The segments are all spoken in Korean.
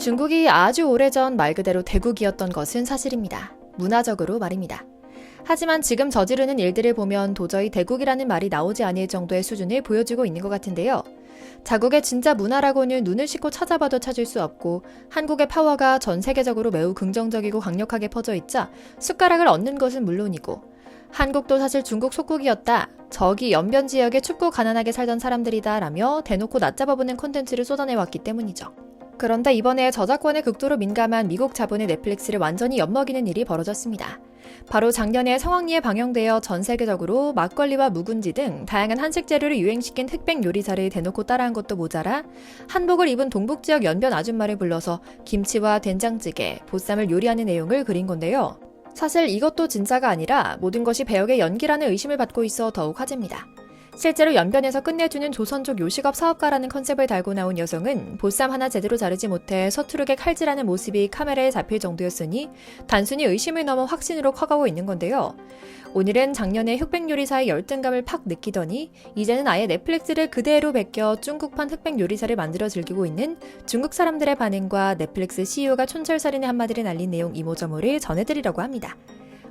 중국이 아주 오래전 말 그대로 대국이었던 것은 사실입니다. 문화적으로 말입니다. 하지만 지금 저지르는 일들을 보면 도저히 대국이라는 말이 나오지 않을 정도의 수준을 보여주고 있는 것 같은데요. 자국의 진짜 문화라고는 눈을 씻고 찾아봐도 찾을 수 없고 한국의 파워가 전 세계적으로 매우 긍정적이고 강력하게 퍼져 있자 숟가락을 얻는 것은 물론이고 한국도 사실 중국 속국이었다. 저기 연변 지역에 춥고 가난하게 살던 사람들이다 라며 대놓고 낮잡아보는 콘텐츠를 쏟아내왔기 때문이죠. 그런데 이번에 저작권에 극도로 민감한 미국 자본의 넷플릭스를 완전히 엿먹이는 일이 벌어졌습니다. 바로 작년에 성황리에 방영되어 전 세계적으로 막걸리와 묵은지 등 다양한 한식 재료를 유행시킨 흑백 요리사를 대놓고 따라한 것도 모자라 한복을 입은 동북 지역 연변 아줌마를 불러서 김치와 된장찌개, 보쌈을 요리하는 내용을 그린 건데요. 사실 이것도 진짜가 아니라 모든 것이 배역의 연기라는 의심을 받고 있어 더욱 화제입니다. 실제로 연변에서 끝내주는 조선족 요식업 사업가라는 컨셉을 달고 나온 여성은 보쌈 하나 제대로 자르지 못해 서투르게 칼질하는 모습이 카메라에 잡힐 정도였으니 단순히 의심을 넘어 확신으로 커가고 있는 건데요. 오늘은 작년에 흑백 요리사의 열등감을 팍 느끼더니 이제는 아예 넷플릭스를 그대로 베껴 중국판 흑백 요리사를 만들어 즐기고 있는 중국 사람들의 반응과 넷플릭스 CEO가 촌철살인의 한마디를 날린 내용 이모저모를 전해드리려고 합니다.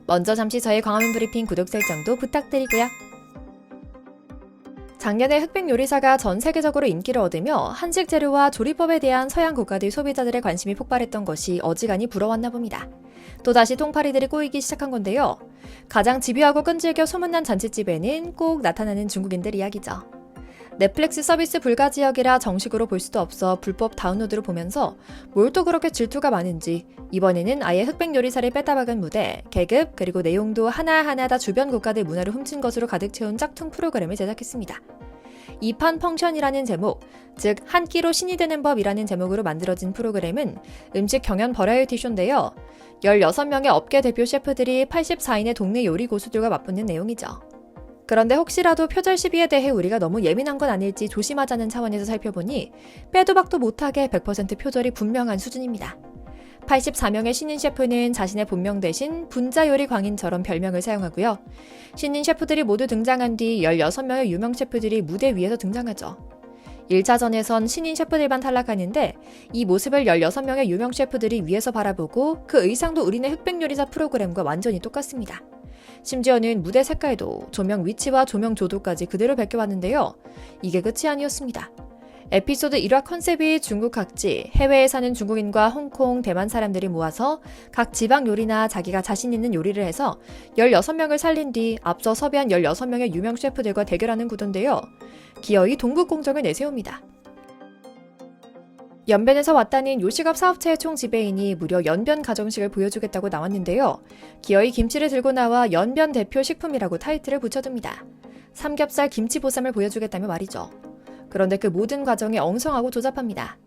먼저 잠시 저의 광화문 브리핑 구독 설정도 부탁드리고요. 작년에 흑백 요리사가 전 세계적으로 인기를 얻으며 한식 재료와 조리법에 대한 서양 국가들 소비자들의 관심이 폭발했던 것이 어지간히 부러웠나 봅니다. 또다시 통파리들이 꼬이기 시작한 건데요. 가장 집요하고 끈질겨 소문난 잔치집에는 꼭 나타나는 중국인들 이야기죠. 넷플릭스 서비스 불가 지역이라 정식으로 볼 수도 없어 불법 다운로드로 보면서 뭘 또 그렇게 질투가 많은지 이번에는 아예 흑백 요리사를 뺐다 박은 무대, 계급, 그리고 내용도 하나하나 다 주변 국가들 문화를 훔친 것으로 가득 채운 짝퉁 프로그램을 제작했습니다. 이판 펑션이라는 제목, 즉 한 끼로 신이 되는 법이라는 제목으로 만들어진 프로그램은 음식 경연 버라이어티 쇼인데요. 16명의 업계 대표 셰프들이 84인의 동네 요리 고수들과 맞붙는 내용이죠. 그런데 혹시라도 표절 시비에 대해 우리가 너무 예민한 건 아닐지 조심하자는 차원에서 살펴보니 빼도 박도 못하게 100% 표절이 분명한 수준입니다. 84명의 신인 셰프는 자신의 본명 대신 분자 요리 광인처럼 별명을 사용하고요. 신인 셰프들이 모두 등장한 뒤 16명의 유명 셰프들이 무대 위에서 등장하죠. 1차전에선 신인 셰프들만 탈락하는데 이 모습을 16명의 유명 셰프들이 위에서 바라보고 그 의상도 우리네 흑백 요리사 프로그램과 완전히 똑같습니다. 심지어는 무대 색깔도 조명 위치와 조명 조도까지 그대로 베껴왔는데요. 이게 끝이 아니었습니다. 에피소드 1화 컨셉이 중국 각지, 해외에 사는 중국인과 홍콩, 대만 사람들이 모아서 각 지방 요리나 자기가 자신 있는 요리를 해서 16명을 살린 뒤 앞서 섭외한 16명의 유명 셰프들과 대결하는 구도인데요. 기어이 동북 공정을 내세웁니다. 연변에서 왔다는 요식업 사업체의 총 지배인이 무려 연변 가정식을 보여주겠다고 나왔는데요. 기어이 김치를 들고 나와 연변 대표 식품이라고 타이틀을 붙여둡니다. 삼겹살 김치 보쌈을 보여주겠다며 말이죠. 그런데 그 모든 과정이 엉성하고 조잡합니다.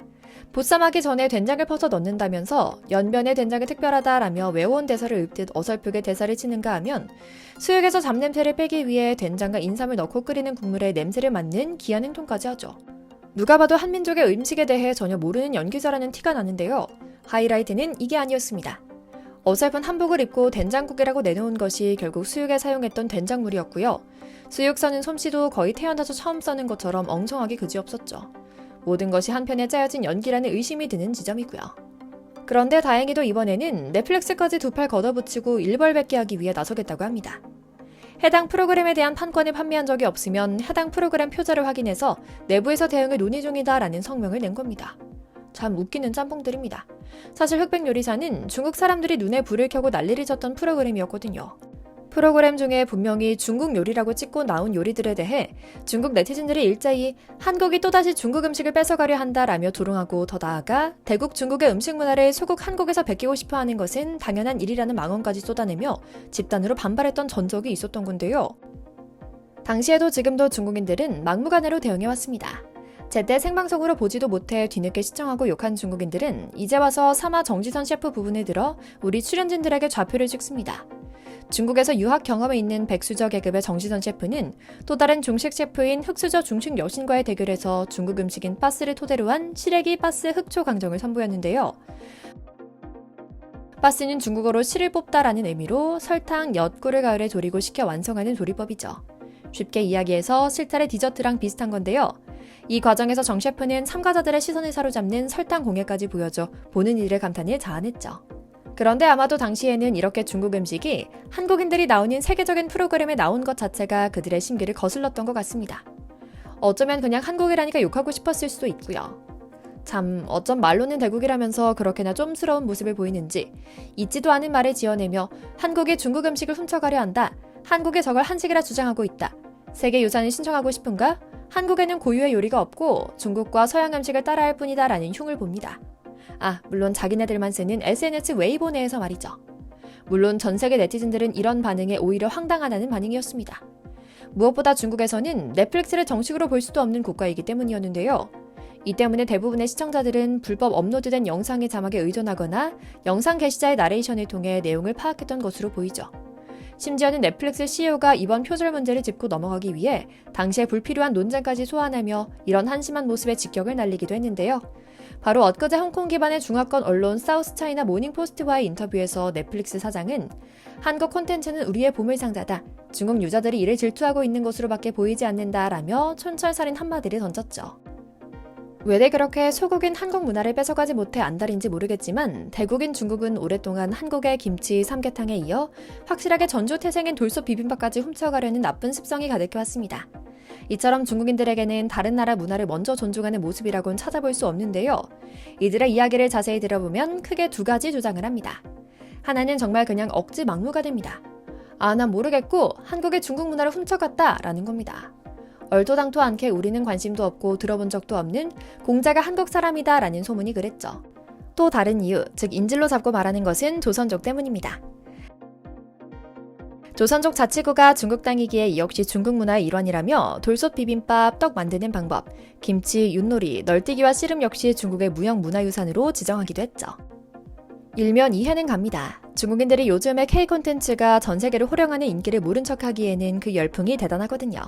보쌈하기 전에 된장을 퍼서 넣는다면서 연변의 된장이 특별하다라며 외워온 대사를 읊듯 어설프게 대사를 치는가 하면 수육에서 잡냄새를 빼기 위해 된장과 인삼을 넣고 끓이는 국물에 냄새를 맡는 기한 행동까지 하죠. 누가 봐도 한민족의 음식에 대해 전혀 모르는 연기자라는 티가 나는데요. 하이라이트는 이게 아니었습니다. 어설픈 한복을 입고 된장국이라고 내놓은 것이 결국 수육에 사용했던 된장물이었고요. 수육 써는 솜씨도 거의 태어나서 처음 써는 것처럼 엉성하게 그지없었죠. 모든 것이 한편에 짜여진 연기라는 의심이 드는 지점이고요. 그런데 다행히도 이번에는 넷플릭스까지 두 팔 걷어붙이고 일벌백계 하기 위해 나서겠다고 합니다. 해당 프로그램에 대한 판권을 판매한 적이 없으면 해당 프로그램 표절을 확인해서 내부에서 대응을 논의 중이다라는 성명을 낸 겁니다. 참 웃기는 짬뽕들입니다. 사실 흑백 요리사는 중국 사람들이 눈에 불을 켜고 난리를 쳤던 프로그램이었거든요. 프로그램 중에 분명히 중국 요리라고 찍고 나온 요리들에 대해 중국 네티즌들이 일제히 한국이 또다시 중국 음식을 뺏어가려 한다라며 조롱하고 더 나아가 대국 중국의 음식 문화를 소국 한국에서 베끼고 싶어 하는 것은 당연한 일이라는 망언까지 쏟아내며 집단으로 반발했던 전적이 있었던 건데요. 당시에도 지금도 중국인들은 막무가내로 대응해왔습니다. 제때 생방송으로 보지도 못해 뒤늦게 시청하고 욕한 중국인들은 이제 와서 사마 정지선 셰프 부분을 들어 우리 출연진들에게 좌표를 찍습니다. 중국에서 유학 경험이 있는 백수저 계급의 정지선 셰프는 또 다른 중식 셰프인 흑수저 중식 여신과의 대결에서 중국 음식인 빠스를 토대로 한 시래기 빠스 흑초 강정을 선보였는데요. 빠스는 중국어로 실을 뽑다라는 의미로 설탕, 엿, 꿀을 가을에 졸이고 식혀 완성하는 조리법이죠. 쉽게 이야기해서 실타래 디저트랑 비슷한 건데요. 이 과정에서 정 셰프는 참가자들의 시선을 사로잡는 설탕 공예까지 보여줘 보는 이들의 감탄을 자아냈죠. 그런데 아마도 당시에는 이렇게 중국 음식이 한국인들이 나오는 세계적인 프로그램에 나온 것 자체가 그들의 심기를 거슬렀던 것 같습니다. 어쩌면 그냥 한국이라니까 욕하고 싶었을 수도 있고요. 참 어쩜 말로는 대국이라면서 그렇게나 좀스러운 모습을 보이는지 있지도 않은 말을 지어내며 한국이 중국 음식을 훔쳐가려 한다. 한국에 저걸 한식이라 주장하고 있다. 세계 유산을 신청하고 싶은가? 한국에는 고유의 요리가 없고 중국과 서양 음식을 따라할 뿐이다 라는 흉을 봅니다. 아, 물론 자기네들만 쓰는 SNS 웨이보 내에서 말이죠. 물론 전 세계 네티즌들은 이런 반응에 오히려 황당하다는 반응이었습니다. 무엇보다 중국에서는 넷플릭스를 정식으로 볼 수도 없는 국가이기 때문이었는데요. 이 때문에 대부분의 시청자들은 불법 업로드된 영상의 자막에 의존하거나 영상 게시자의 나레이션을 통해 내용을 파악했던 것으로 보이죠. 심지어는 넷플릭스 CEO가 이번 표절 문제를 짚고 넘어가기 위해 당시에 불필요한 논쟁까지 소환하며 이런 한심한 모습에 직격을 날리기도 했는데요. 바로 엊그제 홍콩 기반의 중화권 언론 사우스 차이나 모닝포스트와의 인터뷰에서 넷플릭스 사장은 한국 콘텐츠는 우리의 보물상자다. 중국 유저들이 이를 질투하고 있는 것으로밖에 보이지 않는다라며 촌철살인 한마디를 던졌죠. 왜들 그렇게 소국인 한국 문화를 뺏어가지 못해 안달인지 모르겠지만 대국인 중국은 오랫동안 한국의 김치, 삼계탕에 이어 확실하게 전주 태생인 돌솥 비빔밥까지 훔쳐가려는 나쁜 습성이 가득해왔습니다. 이처럼 중국인들에게는 다른 나라 문화를 먼저 존중하는 모습이라고는 찾아볼 수 없는데요. 이들의 이야기를 자세히 들어보면 크게 두 가지 주장을 합니다. 하나는 정말 그냥 억지 막무가내입니다. 아, 난 모르겠고 한국의 중국 문화를 훔쳐갔다 라는 겁니다. 얼토당토 않게 우리는 관심도 없고 들어본 적도 없는 공자가 한국 사람이다 라는 소문이 그랬죠. 또 다른 이유, 즉 인질로 잡고 말하는 것은 조선족 때문입니다. 조선족 자치구가 중국 땅이기에 이 역시 중국 문화의 일환이라며 돌솥 비빔밥, 떡 만드는 방법, 김치, 윷놀이, 널뛰기와 씨름 역시 중국의 무형 문화유산으로 지정하기도 했죠. 일면 이해는 갑니다. 중국인들이 요즘의 K 콘텐츠가 전 세계를 호령하는 인기를 모른 척 하기에는 그 열풍이 대단하거든요.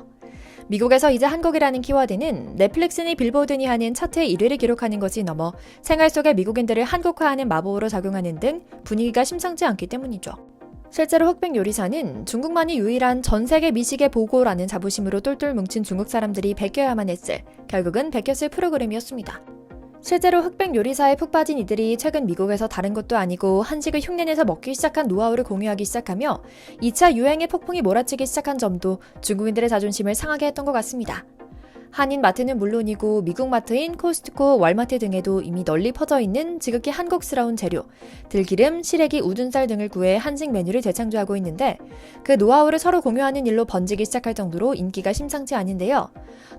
미국에서 이제 한국이라는 키워드는 넷플릭스니 빌보드니 하는 차트 1위를 기록하는 것이 넘어 생활 속에 미국인들을 한국화하는 마법으로 작용하는 등 분위기가 심상치 않기 때문이죠. 실제로 흑백 요리사는 중국만이 유일한 전 세계 미식의 보고라는 자부심으로 똘똘 뭉친 중국 사람들이 베껴야만 했을 결국은 베꼈을 프로그램이었습니다. 실제로 흑백 요리사에 푹 빠진 이들이 최근 미국에서 다른 것도 아니고 한식을 흉내내서 먹기 시작한 노하우를 공유하기 시작하며 2차 유행의 폭풍이 몰아치기 시작한 점도 중국인들의 자존심을 상하게 했던 것 같습니다. 한인 마트는 물론이고 미국 마트인 코스트코, 월마트 등에도 이미 널리 퍼져 있는 지극히 한국스러운 재료, 들기름, 시래기, 우둔살 등을 구해 한식 메뉴를 재창조하고 있는데 그 노하우를 서로 공유하는 일로 번지기 시작할 정도로 인기가 심상치 않은데요.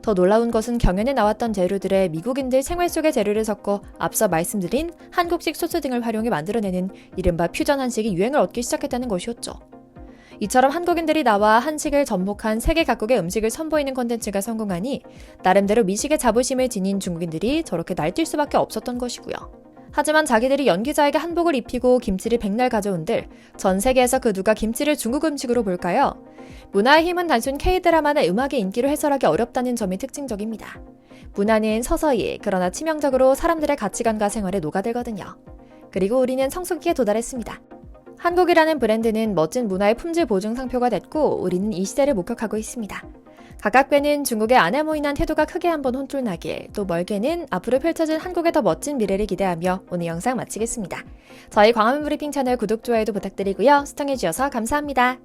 더 놀라운 것은 경연에 나왔던 재료들에 미국인들 생활 속의 재료를 섞어 앞서 말씀드린 한국식 소스 등을 활용해 만들어내는 이른바 퓨전 한식이 유행을 얻기 시작했다는 것이었죠. 이처럼 한국인들이 나와 한식을 접목한 세계 각국의 음식을 선보이는 콘텐츠가 성공하니 나름대로 미식의 자부심을 지닌 중국인들이 저렇게 날뛸 수밖에 없었던 것이고요. 하지만 자기들이 연기자에게 한복을 입히고 김치를 백날 가져온들 전 세계에서 그 누가 김치를 중국 음식으로 볼까요? 문화의 힘은 단순 K-드라마나 음악의 인기로 해설하기 어렵다는 점이 특징적입니다. 문화는 서서히 그러나 치명적으로 사람들의 가치관과 생활에 녹아들거든요. 그리고 우리는 성숙기에 도달했습니다. 한국이라는 브랜드는 멋진 문화의 품질 보증 상표가 됐고 우리는 이 시대를 목격하고 있습니다. 가깝게는 중국의 아내모인한 태도가 크게 한번 혼쭐나길 또 멀게는 앞으로 펼쳐질 한국의 더 멋진 미래를 기대하며 오늘 영상 마치겠습니다. 저희 광화문 브리핑 채널 구독, 좋아요도 부탁드리고요. 시청해주셔서 감사합니다.